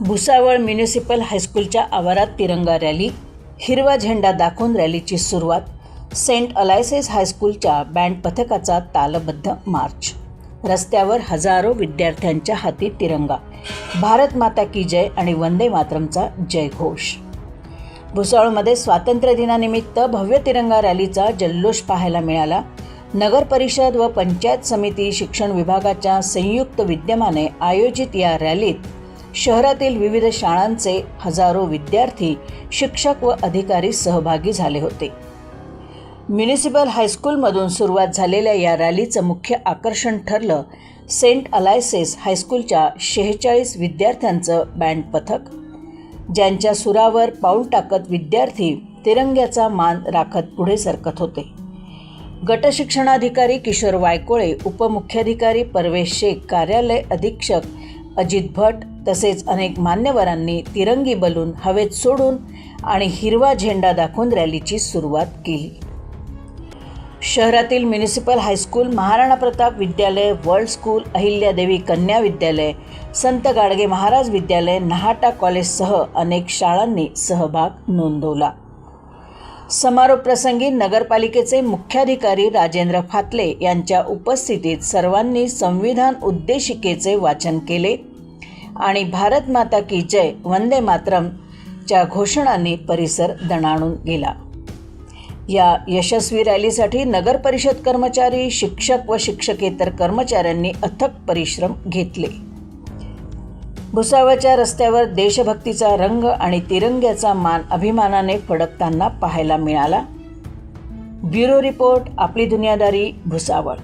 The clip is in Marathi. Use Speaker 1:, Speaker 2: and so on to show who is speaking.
Speaker 1: भुसावळ म्युनिसिपल हायस्कूलच्या आवारात तिरंगा रॅली हिरवा झेंडा दाखवून रॅलीची सुरुवात सेंट अलायसेस हायस्कूलच्या बँड पथकाचा तालबद्ध मार्च रस्त्यावर हजारो विद्यार्थ्यांच्या हाती तिरंगा. भारत माता की जय आणि वंदे मातरमचा जयघोष. भुसावळमध्ये स्वातंत्र्य दिनानिमित्त भव्य तिरंगा रॅलीचा जल्लोष पाहायला मिळाला. नगर परिषद व पंचायत समिती शिक्षण विभागाच्या संयुक्त विद्यमाने आयोजित या रॅलीत शहरातील विविध शाळांचे हजारो विद्यार्थी शिक्षक व अधिकारी सहभागी झाले होते. म्युनिसिपल हायस्कूलमधून सुरुवात झालेल्या या रॅलीचं मुख्य आकर्षण ठरलं सेंट अलायसेस हायस्कूलच्या शेहेचाळीस विद्यार्थ्यांचं बँड पथक. ज्यांच्या सुरावर पाऊल टाकत विद्यार्थी तिरंग्याचा मान राखत पुढे सरकत होते. गटशिक्षणाधिकारी किशोर वायकोळे उपमुख्याधिकारी परवेश शेख कार्यालय अधीक्षक अजित भट तसेच अनेक मान्यवरांनी तिरंगी बलून हवेत सोडून आणि हिरवा झेंडा दाखवून रॅलीची सुरुवात केली. शहरातील म्युनिसिपल हायस्कूल महाराणा प्रताप विद्यालय वर्ल्ड स्कूल अहिल्यादेवी कन्या विद्यालय संत गाडगे महाराज विद्यालय नहाटा कॉलेजसह अनेक शाळांनी सहभाग नोंदवला. समारोप प्रसंगी नगरपालिकेचे मुख्याधिकारी राजेंद्र फातले यांच्या उपस्थितीत सर्वांनी संविधान उद्देशिकेचे वाचन केले आणि भारत माता की जय वंदे मातरमच्या घोषणांनी परिसर दणाणून गेला. या यशस्वी रॅलीसाठी नगर परिषद कर्मचारी शिक्षक व शिक्षकेतर कर्मचाऱ्यांनी अथक परिश्रम घेतले. भुसावळच्या रस्त्यावर देशभक्तीचा रंग आणि तिरंग्याचा मान अभिमानाने फडकताना पाहायला मिळाला. ब्युरो रिपोर्ट आपली दुनियादारी भुसावळ.